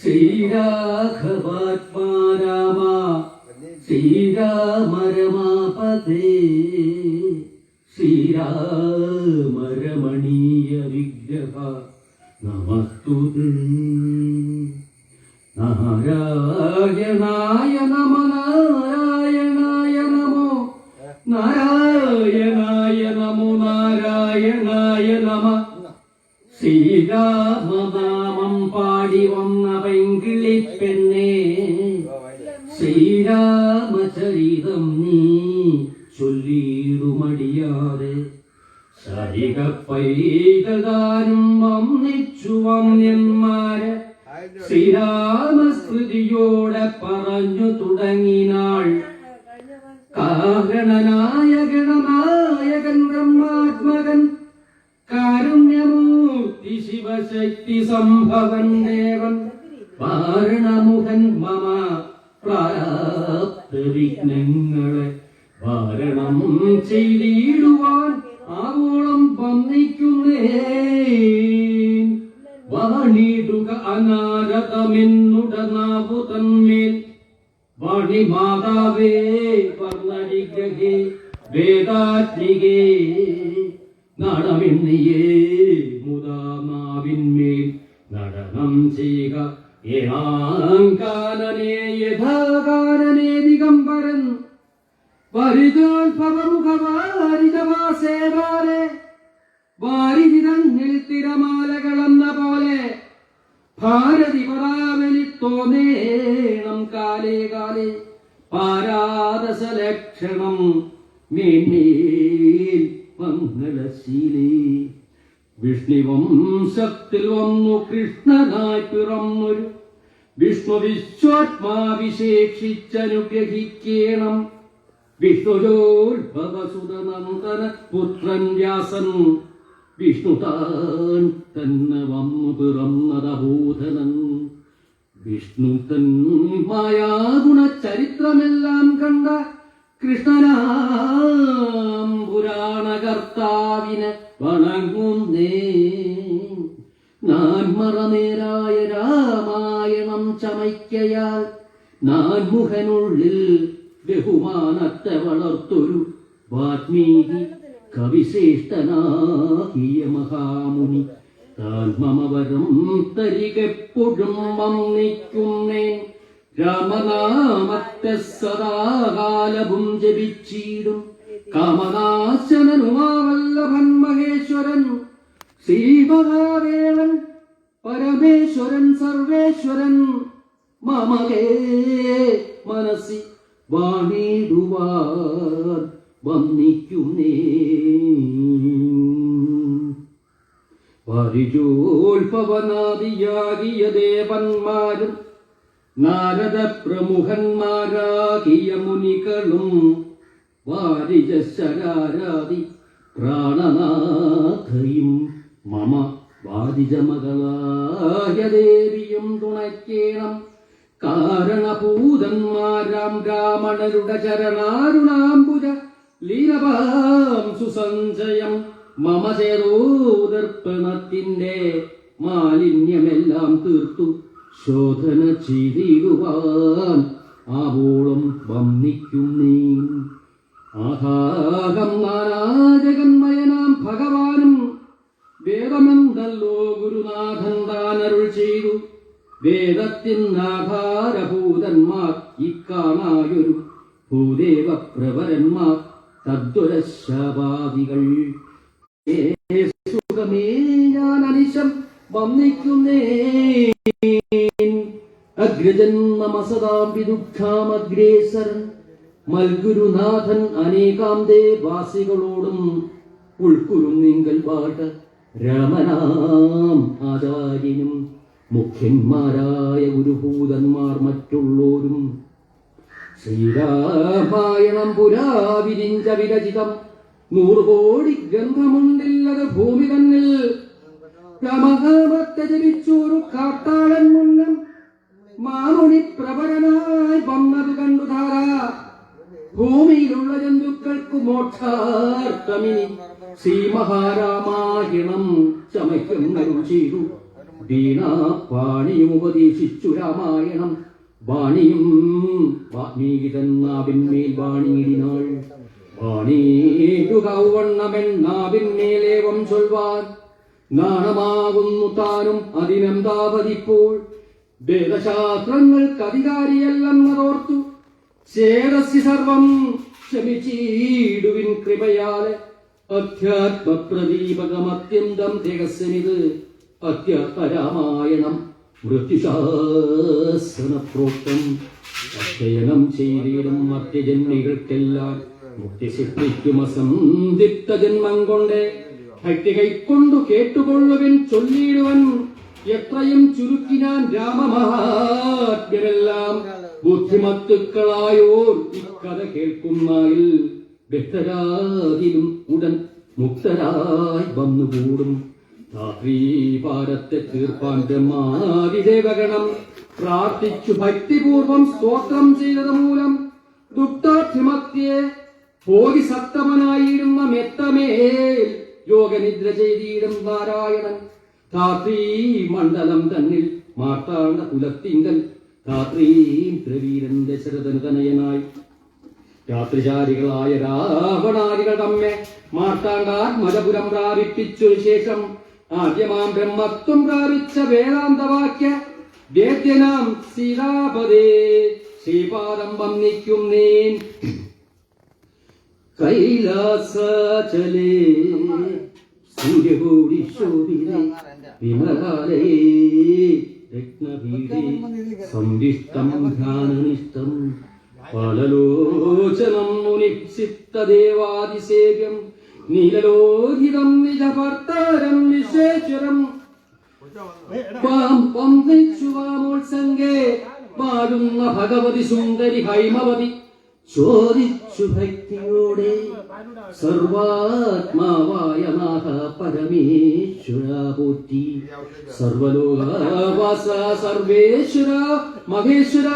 ശ്രീരാഘവാത്മാ രാമ ശ്രീരാമ രമാപതേ ശ്രീരാമ വിഗ്രഹ നമസ്തു. നാരായണായ നമ നാരായണായ നമോ നാരായണായ നമോ നാരായണായ നമ. ശ്രീരാമനാമം പാടി വന്ന പെങ്കിളി പെണ്ണേ ശ്രീരാമചരിതം നീ ചൊല്ലിയിടുമടിയാതെ ശരിക പൈകാനും വന്നിച്ചു വന്യന്മാരെ ശ്രീരാമസ്മൃതിയോടെ പറഞ്ഞു തുടങ്ങിനാൾ. കാരണനായ ഗണനായകൻ ബ്രഹ്മാത്മകൻ കാരുണ്യമൂർത്തി ശിവശക്തി സംഭവൻ ദേവൻ. വാരണമുഖൻ മമ പ്രാപ്ത വിഘ്നങ്ങളെ വാരണം ചെയ്തിടുവാൻ ആവോളം വന്നിക്കുന്നേ വാണിടുക അനാരതമെന്നുടനാവു വാണി മാതാവേ വർണരിഗ്രഹേ വേദാത്മികേ നടമെന്നിയേ മുതാമാവിന്മേൽ നടനം ചെയ്യുക. ഏകാനനെ യഥാകാനനെ പോലെ ഭാരതി പറാവലി തോന്നേണം കാലേ കാലേ പാരാദശ ലക്ഷണം മേന്മേൽ മംഗളശീലേ വിഷ്ണുവംശത്തിൽ വന്നു കൃഷ്ണനായി പിറന്നൊരു വിഷ്ണു വിശ്വാത്മാവിശേഷിച്ചനുഗ്രഹിക്കണം വിഷ്ണുജോത്ഭവസുതനന്ദന പുത്രൻ വ്യാസൻ. വിഷ്ണു താൻ തന്നെ വന്നു പിറന്നതഭൂതനൻ വിഷ്ണു തൻ മായാഗുണ ചരിത്രമെല്ലാം കണ്ട കൃഷ്ണനാം പുരാണകർത്താവിനെ വണങ്ങുന്നേ. ഞാൻ മറനേരായ രാമായണം ചമയ്ക്കയാൽ നാൻ മുഖനുള്ളിൽ ബഹുമാനത്തെ വളർത്തൊരു വാത്മീകി കവിശ്രേഷ്ഠനാകിയ മഹാമുനി. താൻ മമവരം തരികെപ്പോഴും വന്നിക്കുന്നേൻ. രാമനാമത്തെ സദാകാലവും ജപിച്ചിടും. കാമനാശനനുമാവല്ലഭൻ മഹേശ്വരൻ ശ്രീമഹാദേവൻ പരമേശ്വരൻ സർവേശ്വരൻ മമകേ മനസ്സി വാണിടുവാൻ വന്നിക്കുന്നേ. പരിചോൽഭവനാദിയാകിയ ദേവന്മാരും നാരദ പ്രമുഖന്മാരാകിയ മുനികളും വാരിജശരാരാതി പ്രാണനാഥയും മമ വാരിജമകളായ ദേവിയും തുണയ്ക്കേണം. കാരണഭൂതന്മാരാം രാമണരുടെ ചരണാരുണാംബുജ ലീലപാം സുസഞ്ചയം. മമ ചേതോദർപ്പണത്തിന്റെ മാലിന്യമെല്ലാം തീർത്തു ശോധന ചെയ്തിടുവാൻ ആവോളം വന്നിക്കുന്നേ ആഹാകം നാനാജഗന്മയനാം ഭഗവാനും വേദമെന്തല്ലോ ഗുരുനാഥൻ താനരുൾ ചെയ്തു. വേദത്തിൻ ആധാരഭൂതന്മാർ ഇക്കാണായൊരു ഭൂദേവ പ്രവരന്മാർ തദ്വരശാപാദികൾ സുഖമേ ഞാൻ അനിശം വന്നിക്കുന്നേ ദുഃഖാമഗ്രേസരൻ മൽഗുരുനാഥൻ അനേകാന്തേ വാസികളോടും പാട്ട് രാമനാം ആചാര്യനും മുഖ്യന്മാരായ ഗുരുഭൂതന്മാർ മറ്റുള്ളോരും ശ്രീരാമായണം പുരാവിരിഞ്ച വിരചിതം നൂറുകോടി ഗ്രന്ഥമുണ്ടില്ലത് ഭൂമി തന്നിൽ. രാമനാമത്തെ ജപിച്ചൊരു കാട്ടാളൻ മുന്നം മാമുണി പ്രബലനായി വന്നത് കണ്ടു ധാര. ഭൂമിയിലുള്ള ജന്തുക്കൾക്ക് മോക്ഷാർത്ഥമിനി. ശ്രീ മഹാരാമായണം നരുചീരു ചെയ്തു. രാമായണം. വാണിയും വാൽമീകിതന്നാവിന്മേൽ വാണിയിടിനാൾ. വാണീടുകവണ്ണമെന്നാവിന്മേലേവം ചൊൽവാൻ. നാണമാകുന്നു താനും അതിനെന്താപതിപ്പോൾ? വേദശാസ്ത്രങ്ങൾക്ക് അധികാരിയല്ലെന്നതോർത്തു ചേതസി സർവം ക്ഷമിച്ചീടുവിൻ കൃപയാലെ അധ്യാത്മപ്രദീപകമത്യന്തം രഹസ്യമിത്. അധ്യാത്മരാമായണം മൃത്യുശാസനപ്രോക്തം അധ്യയനം ചെയ്തിടും മധ്യജന്മികൾക്കെല്ലാം മുക്തി സിദ്ധിക്കും അസന്ധിത്ത ജന്മം കൊണ്ട് ഭക്തി കൈക്കൊണ്ടു കേട്ടുകൊള്ളുവിൻ ചൊല്ലിയിടുവൻ. എത്രയും ചുരുക്കി ചുരുക്കിനാൻ രാമമഹാത്മ്യരെല്ലാം ബുദ്ധിമത്തുക്കളായോർ ഇക്കഥ കേൾക്കുന്നായിൽ വ്യക്തരാതിലും ഉടൻ മുക്തരായി വന്നുകൂടും. രാത്രീപാരത്തെ തീർപ്പാൻ ബ്രഹ്മാതിദേവഗണം പ്രാർത്ഥിച്ചു ഭക്തിപൂർവം സ്തോത്രം ചെയ്തത് മൂലം ദുഃഖാധിമത്യെ ഭോഗി സപ്തമനായിരുന്ന മെത്തമേൽ യോഗനിദ്ര ചെയ്തിടും നാരായണൻ. താത്രീ മണ്ഡലം തന്നിൽ മാർത്താണ്ഡ കുലത്തിങ്കൽ താത്രീം ദ്രവീരൻ ദശരഥന് തനയനായി രാത്രിചാരികളായ രാവണാദികൾ തമ്മെ മാർത്താണ്ഡാത്മജപുരം പ്രാപിപ്പിച്ചൊരു ശേഷം ആദ്യമാം ബ്രഹ്മത്വം പ്രാപിച്ച വേദാന്തവാക്യ വേദ്യനാം സീതാപദേ ശ്രീപാദം വന്നിക്കുന്നേൻ കൈലാസചലേ. സൂര്യകോടി ശോഭിതേ വിമലാലേ രത്നപീഠേ. സന്ധിഷ്ടം ധ്യാനനിഷ്ടം ഫലലോചനം മുനിക്ഷിപ്തദേവാദിസേവ്യം നീലലോഹിതം നിജഭർത്താരം വിശേശ്വരം പാം പന്തിച്ചു സംഗേ പാടുന്ന ഭഗവതി സുന്ദരി ഹൈമവതി ചോദിച്ചു ഭക്തിയോടെ സർവാത്മാവായ നാഥ പരമേശ്വര പോറ്റി സർവലോകവാസ സർവേശ്വര മഹേശ്വര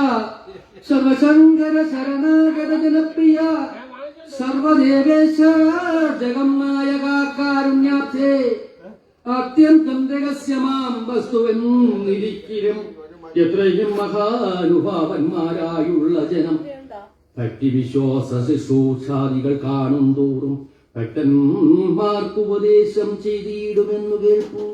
സർവശങ്കര ശരണാഗത ജനപ്രിയ സർവദേവേശ ജഗന്നായക കാരുണ്യാർത്ഥേ അത്യന്തം രഹസ്യമാം വസ്തുവെന്നിരിക്കലും എത്രയും മഹാനുഭാവന്മാരായുള്ള ജനം. ഭക്തിവിശ്വാസ ശുശ്രൂഷാദികൾ കാണും തോറും ഭക്തന്മാർക്ക് ഉപദേശം ചെയ്തിടുമെന്നു കേൾപ്പു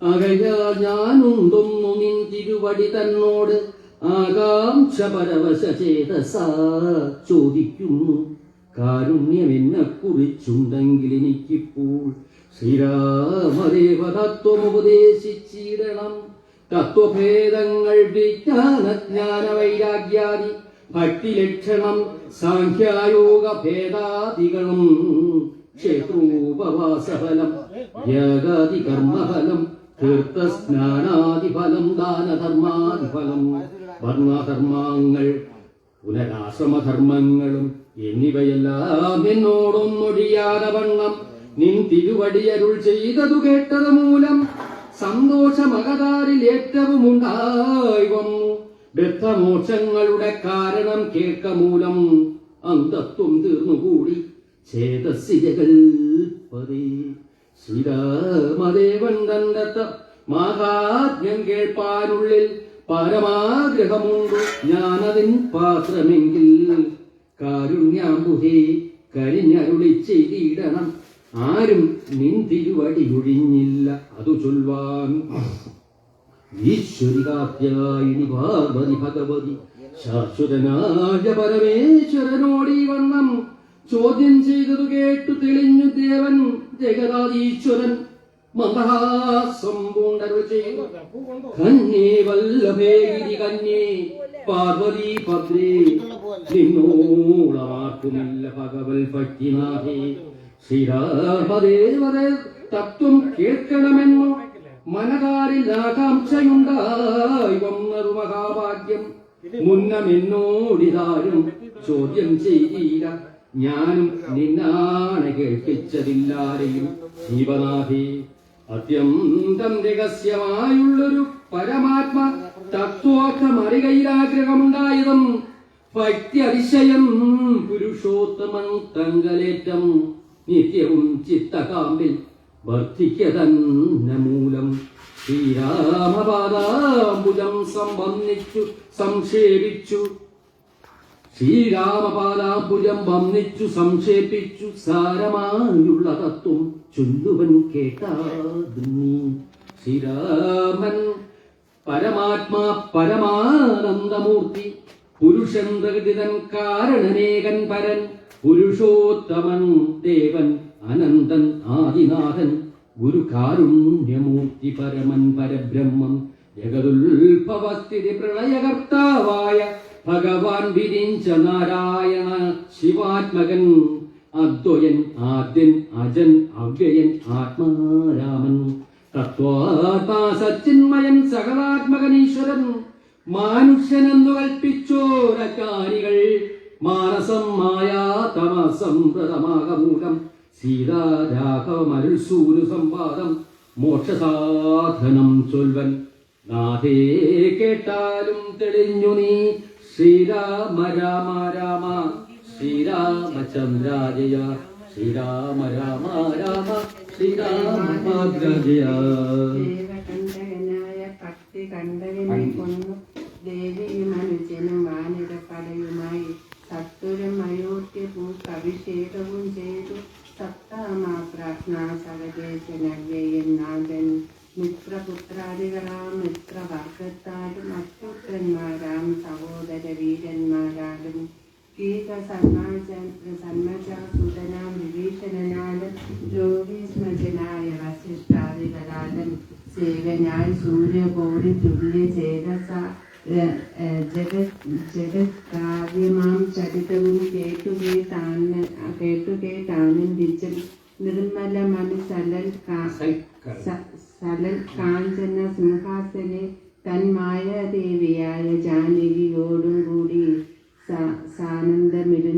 അകയാൽ ഞാനുണ്ടൊന്നു നിൻ തിരുവടി തന്നോട് ആകാംക്ഷ പരവശ ചേതസ ചോദിക്കുന്നു കാരുണ്യം എന്നെ കുറിച്ചുണ്ടെങ്കിൽ എനിക്കിപ്പോൾ ശ്രീരാമദേവ തത്വം ഉപദേശിച്ചിടണം തത്വഭേദങ്ങൾ വിജ്ഞാനജ്ഞാന വൈരാഗ്യാദി ഭക്തിലക്ഷണം സാഖ്യായോഗ ഭേദാദികളും ക്ഷേത്രോപവാസഫലം യാഗാദി കർമ്മഫലം തീർത്ഥസ്നാനാദിഫലം ദാനധർമാദിഫലം വർണധർമാങ്ങൾ പുനരാശ്രമധർമ്മങ്ങളും എന്നിവയെല്ലാം എന്നോടൊന്നൊഴിയാതെ വണ്ണം നിൻ തിരുവടിയരുൾ ചെയ്തതു കേട്ടത് മൂലം സന്തോഷമകതാരിൽ ഏറ്റവും ഉണ്ടായി വന്നു. ബദ്ധമോക്ഷങ്ങളുടെ കാരണം കേൾക്ക മൂലം അന്തത്വം തീർന്നുകൂടി. പതി. ശ്രീരാമദേവൻ തന്റെ മഹാജ്ഞം കേൾപ്പാനുള്ളിൽ പരമാഗ്രഹമുണ്ടു ഞാനതിൻ പാത്രമെങ്കിൽ. കാരുണ്യാമ്പുഹേ കരിഞ്ഞരുളി ചെയ്തിടണം. ആരും നിൻ തിരുവടി ഒഴിഞ്ഞില്ല അതു ചൊൽവാൻ. ഈശ്വരികാത്യായിനി പാർവതി ഭഗവതി ശാശ്വതനായ പരമേശ്വരനോടി വണ്ണം. ചോദ്യം ചെയ്തതു കേട്ടു തെളിഞ്ഞു ദേവൻ ജഗദാദീശ്വരൻ. കന്യേ പാർവതി നിന്നോളമാക്കുമില്ല ഭഗവൽ ശ്രീരാമദേവരെ തത്വം കേൾക്കണമെന്നു മനകാരിൽ ആകാംക്ഷയുണ്ടായി വന്നൊരു മഹാഭാഗ്യം മുന്നമെന്നോടിതാരും ചോദ്യം ചെയ്തീര ഞാനും നിന്നാണ് കേൾപ്പിച്ചതില്ലാരെയും ജീവനാഥേ അത്യന്തം രഹസ്യമായുള്ളൊരു പരമാത്മ തത്വോർത്ഥമറികയിലാഗ്രഹമുണ്ടായതും ഭക്തി അതിശയം പുരുഷോത്തമൻ തങ്കലേറ്റം നിത്യവും ചിത്തകാമ്പിൽ വർദ്ധിക്കതന്ന മൂലം ശ്രീരാമപാദാംബുജം സംബന്ധിച്ചു സംക്ഷേപിച്ചു. ശ്രീരാമപാദാംബുജം വന്നിച്ചു സംക്ഷേപിച്ചു സാരമായുള്ള തത്വം ചൊല്ലുവൻ കേട്ടാ ശ്രീരാമൻ പരമാത്മാ പരമാനന്ദമൂർത്തി പുരുഷൻ പ്രകൃതിതൻ കാരണനേകൻ പരൻ പുരുഷോത്തമൻ ദേവൻ അനന്തൻ ആദിനാഥൻ ഗുരു കാരുണ്യമൂർത്തി പരമൻ പരബ്രഹ്മം ജഗതുൽഭവസ്ഥിതി പ്രളയകർത്താവായ ഭഗവാൻ വിരിഞ്ച നാരായണ ശിവാത്മകൻ അദ്വയൻ ആദ്യൻ അജൻ അവ്യയൻ ആത്മാരാമൻ. തത്വാത്മാ സച്ചിന്മയൻ സകലാത്മകനീശ്വരൻ മാനുഷ്യനെന്നു കൽപ്പിച്ചോരക്കാരികൾ മാനസം മായാ തമസം പ്രതമാകമൂലം സീതാരാഘവമരുസൂരു സംവാദം മോക്ഷസാധനം ചൊൽവൻ. നാഥേ കേട്ടാലും തെളിഞ്ഞു നീ ശ്രീരാമ രാമ രാമ ശ്രീരാമചന്ദ്രാജയ ശ്രീരാമ രാമ രാമ ശ്രീരാമഭദ്രജയ ദേവകണ്ഠകനായ ഭക്തി കണ്ടകനെ കൊന്നു. ദേവിയും അനുജനും വാനിടപ്പടയുമായി സത്വരം അയോധ്യ പൂക്കഭിഷേകവും ചെയ്തു. സപ്താമാപ്രാജ്ഞാസകദേശനവ്യയൻ നാഥൻ മിത്രപുത്രാദികളാം മിത്രവർഗത്താലും അത്യുത്രന്മാരാം സഹോദര വീരന്മാരാലും ഗീത സന്മജാസുതനാം വിഭീഷണനാലും രോഗീസ്മജനായ വസിഷ്ഠാദികളാലും സേവനായി സൂര്യകോടി തുല്യ ചേതസ ജഗത് ജഗത്കാവ്യമാം ചരിതവും കേട്ടുകേ താന് കേട്ടുകേ താനന്ദിച്ചും നിർമ്മല മനസ്സലൽ കാ- സ- കാഞ്ചന സിംഹാസനെ തന്മായാദേവിയായ ജാനകിയോടും കൂടി സ- സാനന്ദമിരുന്നരുളിയിരുന്ന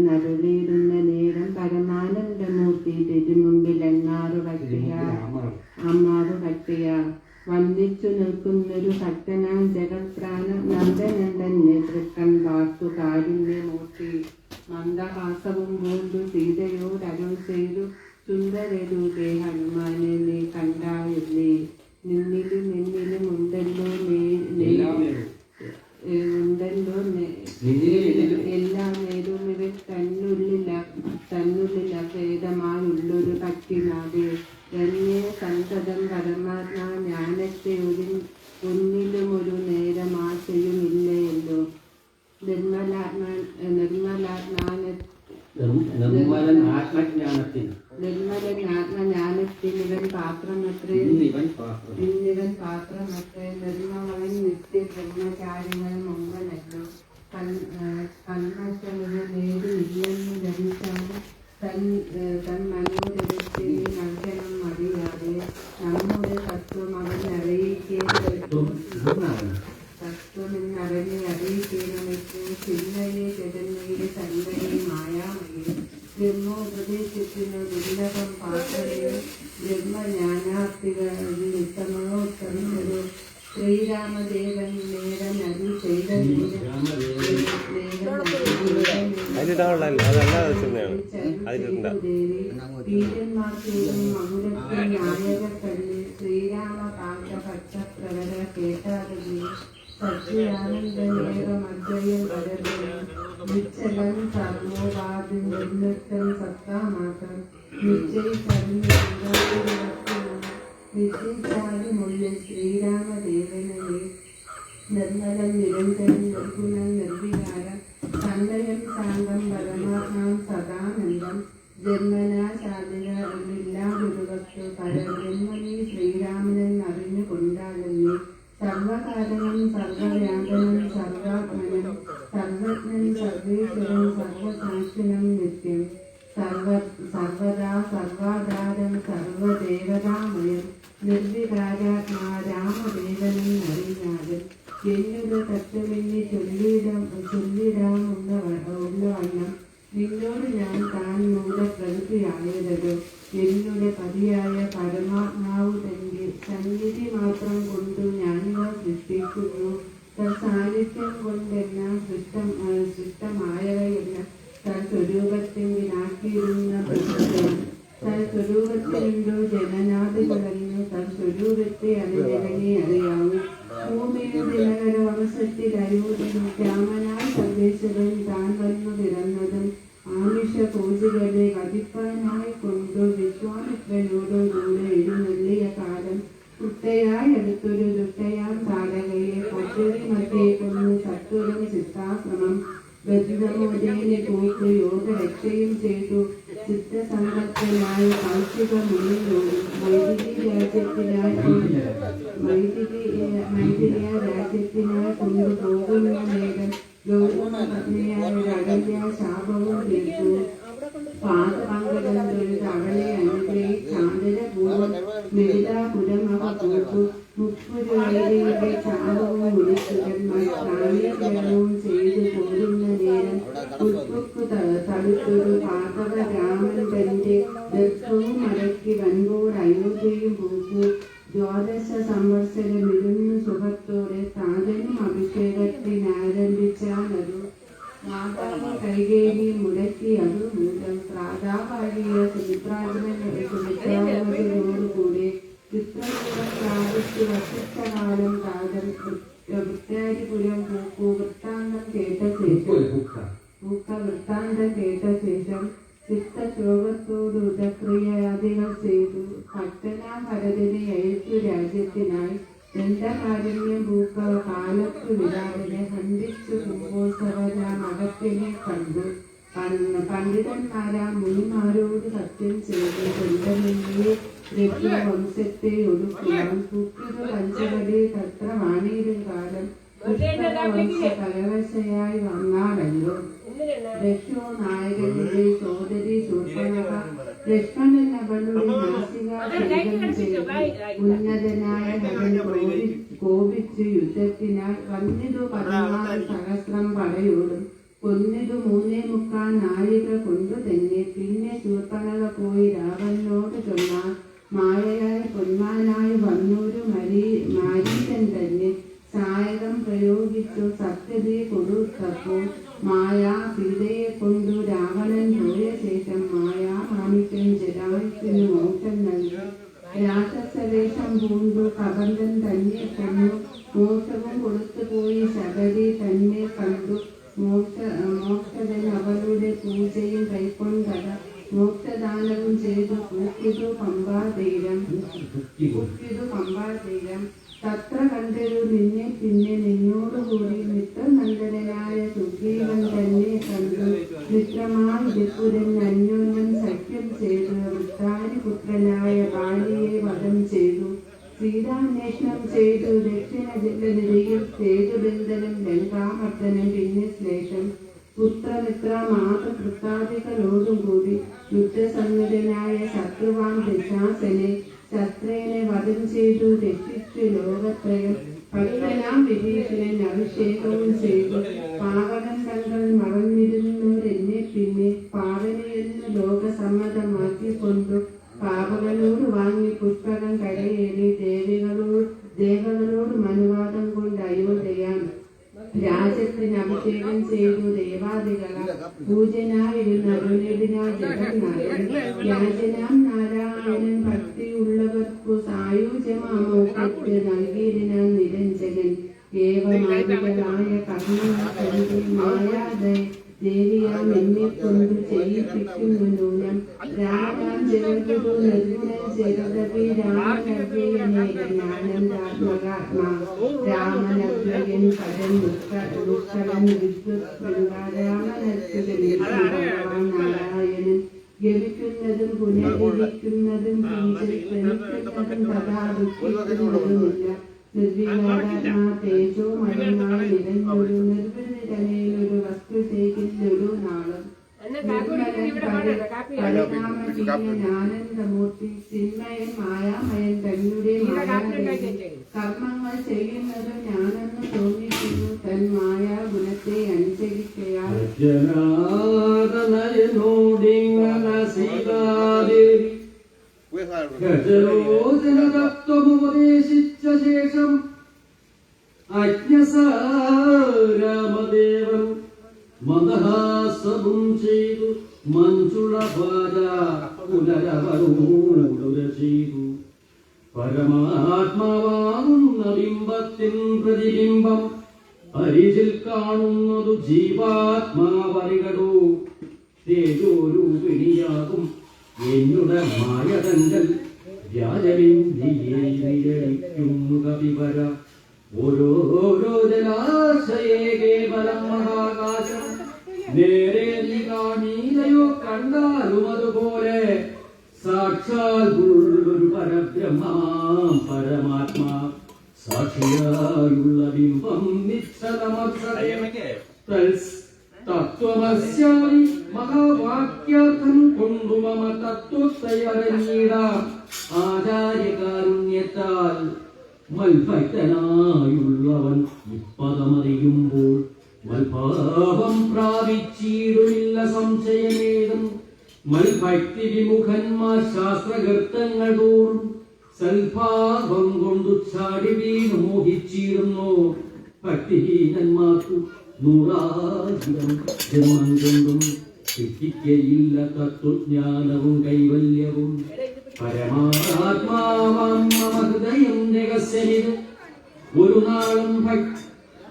നേരം പരമാനന്ദമൂർത്തി തിരുമുമ്പിൽ എങ്ങാറു ഭക്തിയ അമ്മാറു ഭക്തിയ വന്ദിച്ചു നിൽക്കുന്നൊരു ഭക്തനാം ജഗത്പ്രാണ നന്ദനന്ദൻ നേതൃത്വൻ വാർത്തു കാരുണ്യമൂർത്തി മന്ദഹാസവും പൂണ്ടു സീതയോട് ചെയ്തു സുന്ദരരൂപേ ഹനുമാനെ നീ കണ്ടായിരുന്നേ. നിന്നിലും നിന്നിലും ഉണ്ടല്ലോ ഉണ്ടല്ലോ എല്ലാം നേരവും ഇവർ തന്നുള്ളില്ല തന്നുള്ളില്ല ഭേദമായുള്ളൊരു പറ്റിനാതെ എന്നെ സന്തതം പരമാത്മാ ജ്ഞാനത്തെ ഒരു ഒന്നിലും ഒരു നേരം ആശയുമില്ലയല്ലോ നിർമ്മലാത്മാ നിർമ്മലാത്മാന നിർമ്മലൻ ആത്മജ്ഞാനത്തിന് നിർമ്മലൻ ആത്മജ്ഞാനത്തിനിവൻ പാത്രമത്രേ ഇന്നിവൻ പാത്രം ഇന്നിവൻ പാത്രമൊക്കെ നിർമ്മവൻ നിത്യ ബ്രഹ്മചാരികൾ മുമ്പനല്ലോ കന്മശമിത് നേടി ഇല്ലെന്ന് ധരിച്ചാലും സത്താമാത്രം ഉള്ളിൽ ശ്രീരാമദേവനെ നിർമ്മലം നിരന്തരം രാജ്യത്തിനായി കൊണ്ടുപോകുന്ന നേരം പത്നിയായ അകല്യ ശാപവും തീർത്തു പാദപങ്കജം വൃത്താന്തം കേട്ട ശേഷം ചിത്തക്ഷോഭത്തോട് ഉദക്രിയാദികൾ ചെയ്തു. ഭക്തനാ ഭരതനെ അയച്ചു രാജ്യത്തിനായി ദണ്ഡകാരുണ്യം പൂക്ക കാലത്തു വിരാടനെ ഹന്തിച്ചു കുംഭോത്സവരാം അകത്തിനെ കണ്ടു. പണ്ഡിതന്മാരാ മുനിമാരോട് സത്യം ചെയ്തു. ദണ്ഡനിയെ വംശത്തെ ഒടുക്കുവാൻ കുക്കിതു പഞ്ചവടി തത്ര വാണിയിലും കാലം വംശ കലവശയായി വന്നാലല്ലോ നായകന്റെ സോദരി ഉന്നതനായ കോപിച്ച് യുദ്ധത്തിനായി വന്നിതു പതിനാറ് സഹസ്രം പടയോടും കൊന്നിതു മൂന്നേ മുക്കാൽ നാഴിക കൊണ്ടു തന്നെ. പിന്നെ ശൂർപ്പണക പോയി രാവണനോട് ചൊന്നാൽ മായയായ ചെയ്തു ദക്ഷിണ ജില്ലനിരയിൽ സേതുബന്ധനം ലങ്കാമർദ്ദനം പിന്നെ ശ്ലേഷം പുത്രമിത്ര മാതൃകൃത്താദികളോടും കൂടി യുദ്ധസന്നിധനായ ശത്രുവാൻ ദശാസനെ ശത്രുവിനെ വധം ചെയ്തു രക്ഷിച്ചു ലോകത്രയം. ഭക്തനാം വിഭീഷണൻ അഭിഷേകവും ചെയ്തു. പാവകൻ തങ്ങൾ മറന്നിരുന്നവരെന്നെ പിന്നെ പാവനയെന്ന് ലോകസമ്മതമാക്കിക്കൊണ്ടു പാവകനോട് വാങ്ങി പുഷ്പകം കരയേറി ദേവികളോട് ദേവകളോട് മനുവാദം കൊണ്ട് അയോധ്യയാണ്. രാജ്യത്തിന് അഭിഷേകം ചെയ്തു ദേവാദികള. പൂജനായിരുന്ന അരുണേടിനാ ജഗന്നാഥൻ. രാജനാം നാരായണൻ ഭക്തിയുള്ളവർക്കു സായുജ്യമാമോക്കത്ത് നൽകിയിരുന്ന നിരഞ്ജകൻ ഏവമാദികളായ കർമ്മ മായാതെ ദേവിയാം എന്നെ കൊണ്ട് ചെയ്യിപ്പിക്കുന്നു നൂനം രാമനാം ജഗദ്ഗുരു നിർഗുണൻ ചെറുതപി രാമനവ്യയനേകനാനന്ദാത്മകാത്മാ രാമനവ്യയൻ പരൻ ദുഃഖലൻ വിദ്യുത് രാമനത്തുകൻ നാരായണൻ ഗമിക്കുന്നതും പുനർഗമിക്കുന്നതും ശ്രമിക്കുന്നതും തഥാ ദുഃഖിക്കുന്നതുമില്ല നിർവികാരാത്മാ തേജോ മരമായി നിറഞ്ഞൊരു നിർവൃതിരനയിലൊരു വസ്തു ശേഖരിച്ചൊരു നാളും ആനന്ദമൂർത്തി മൂർത്തി ചിന്മയൻ മായാമയൻ തന്നെ മായാദേവൻ കർമ്മങ്ങൾ ചെയ്യുന്നത് ഞാനെന്ന് തോന്നിക്കുന്നു. തൻ മായാ ഗുണത്തെ അനുസരിക്കയാൽ. ഗജരോചനതത്വമുപദേശിച്ച ശേഷം അജ്ഞസാരാമദേവൻ മന്ദഹാസവും ചെയ്തു മഞ്ജുള ഭാര പുനരവരോടുര ചെയ്തു. പരമാത്മാവാകുന്ന ബിംബത്തിൻ പ്രതിബിംബം പരിചിൽ കാണുന്നതു ജീവാത്മാവറികടോ. തേജോരൂപിണിയാകും എന്നുടെ മായതങ്കൽ വ്യാജവിന്ധിയേരിക്കുന്നു കവിവര ഓരോരോ ജലാശയേ കേവലം മഹാകാശം. നേരെ നീ കാണീലയോ കണ്ടാലും അതുപോലെ. സാക്ഷാൽ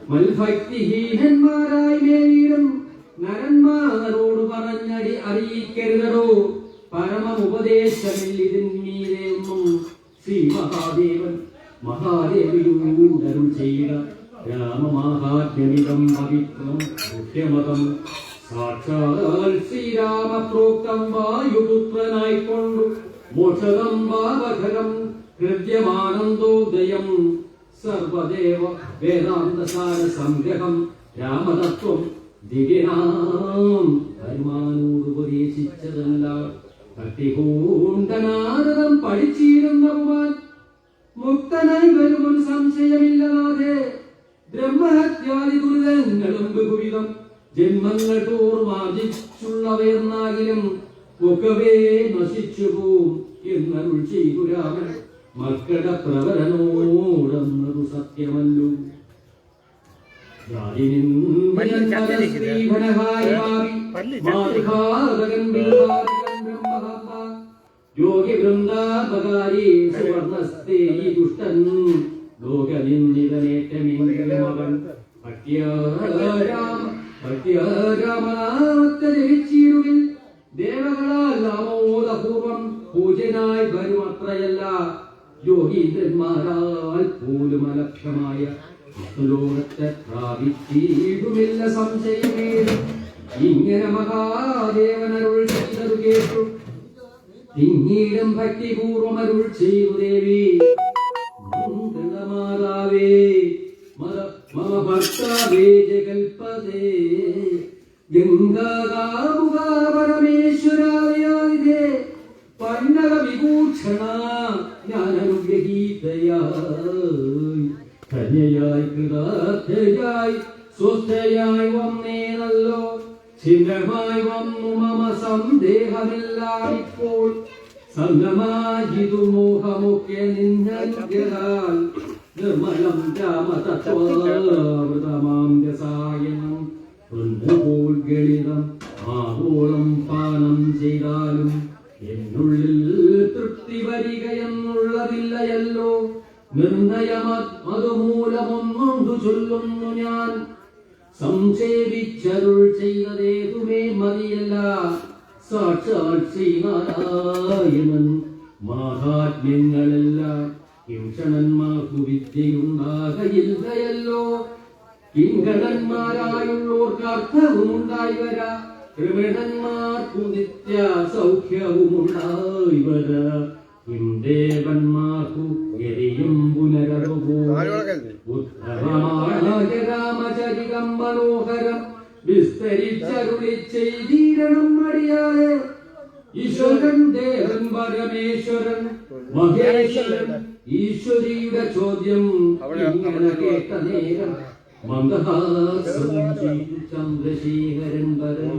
മൽഭക്തിഹീനന്മാരായി മേലിടും നരന്മാരോട് പറഞ്ഞടി അറിയിക്കരുതടോ. ഇതിന്മീതെ ഒന്നും ശ്രീ മഹാദേവൻ മഹാദേവിയൂടരുൾ ചെയ്ത രാമമാഹാത്മ്യമിതം പവിത്രം മുഖ്യമതം സാക്ഷാൽ ശ്രീരാമ പ്രോക്തം വായുപുത്രനായിക്കൊണ്ടു. മോക്ഷതം വാവഖരം ഹൃദ്യമാനന്ദോദയം സർവദേവ വേദാന്തസാര സംഗ്രഹം രാമതത്വം ദിവ്യനാം ഹനുമാനോട് ഉപദേശിച്ചതല്ല ഭക്തിപൂണ്ടനാരദം പഠിച്ചിരുന്നവുമാൻ മുക്തനായി വരുമൊരു സംശയമില്ലാതെ ബ്രഹ്മഹത്യാദി ദുരിതങ്ങളും ബഹുവിധം ജന്മങ്ങൾ തോറും ആർജിച്ചുള്ളവയെന്നാകിലും ഒക്കവേ നശിച്ചു പോവും എന്നരുൾ ചെയ്തു രാമൻ. മക്കളുടെ പ്രവരനോടെന്നതു സത്യമല്ലു യോഗി വൃന്ദാപകാരി സുവർണസ്തേ ഈ ദുഷ്ടൻ. ലോകനിന്ദിതനേറ്റമെങ്കിലും അവൻ ഭക്തിയാരാമ ഭക്തിയാരാമനാമത്തെ ജനിച്ചിരുവിൽ ദേവകളാൽ ആമോദപൂർവം പൂജനായി വരുമത്രയല്ല. അലഭ്യമായ ലോകത്തെ പ്രാപിച്ചിടുമില്ല സംശയമേ ഇങ്ങനെ മഹാദേവനരുൾ ചെയ്തതു കേട്ടു. പിന്നീടും ഭക്തിപൂർവം അരുൾ ചെയ്തു ദേവി. മാതാവേ മത മമ ഭർത്താവേ ജഗൽപദേ ഗംഗാകാമുക വിഭൂഷണ ജ്ഞാനനുഗ്രഹീതയായി ധന്യയായി കൃതാർത്ഥയായി സ്വസ്ഥയായി വന്നേനല്ലോ. ചിഹ്നമായി വന്നു മമ സന്ദേഹമെല്ലാം ഇപ്പോൾ മോഹമൊക്കെ നിന്നനുഗ്രഹാൽ നിർമ്മലം രാമതത്വാമൃതമാം രസായനം ഒന്നുപോൽ ഗളിതം പാനം ചെയ്താലും എന്നുള്ളിൽ തൃപ്തി വരികയെന്നുള്ളതില്ലയല്ലോ. നിർണയമ അതുമൂലമൊന്നുണ്ടു ചൊല്ലുന്നു ഞാൻ. സംക്ഷേപിച്ചരുൾ ചെയ്തതേതുമേ മതിയല്ല. സാക്ഷാൽ ശ്രീനാരായണൻ മാഹാത്മ്യങ്ങളെല്ലാം. കിംഷണന്മാർക്കു വിദ്യയുണ്ടാകയില്ലയല്ലോ. കിങ്കടന്മാരായുള്ളോർക്ക് അർത്ഥവുമുണ്ടായി വരാ. കൃമിണന്മാർക്കു നിത്യ വരാ. കിംദേവന്മാർക്കു ഗതിയും പുനരവുപോയി രാമചരിതം മനോഹരം വിസ്തരിച്ചരുളി ചെയ്തീരണം മടിയാതെ ഈശ്വരൻ ദേവൻ പരമേശ്വരൻ മഹേശ്വരൻ ഈശ്വരിയുടെ ചോദ്യം ഇങ്ങനെ കേട്ട നേരം ചന്ദ്രശേഖരൻ വരൻ.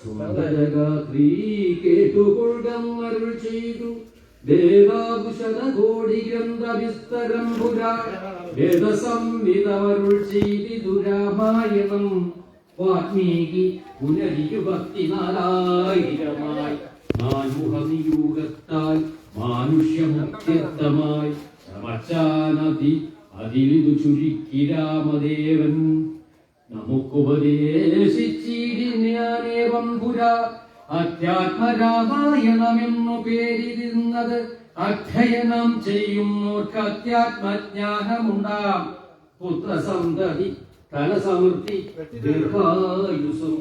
സുന്ദരഗാത്രീ കേട്ടുകൊള്ളുന്നരുൾ ചെയ്തു. ദേവാകുശത കോടി ഗ്രന്ഥ വിസ്തരം പുരാ വേദസംവിതമരുൾ ചെയ്തിതു രാമായണം വാൽമീകി പുനരിരുപത്തിനാലായിരമായി നാൽമുഖനിയൂകത്താൽ മാനുഷ്യമുക്തിത്വമായി സമച്ചാനതി അതിലിതു ചുരുക്കി രാമദേവൻ. നമുക്കുപദേശിച്ചിരി ഞാനേവം പുര അധ്യാത്മരാമായണമെന്നു പേരിരുന്നത് അധ്യയനം ചെയ്യുന്നവർക്ക് അധ്യാത്മജ്ഞാനമുണ്ടാം പുത്രസന്തതി ധനസമൃദ്ധി ദീർഘായുസും.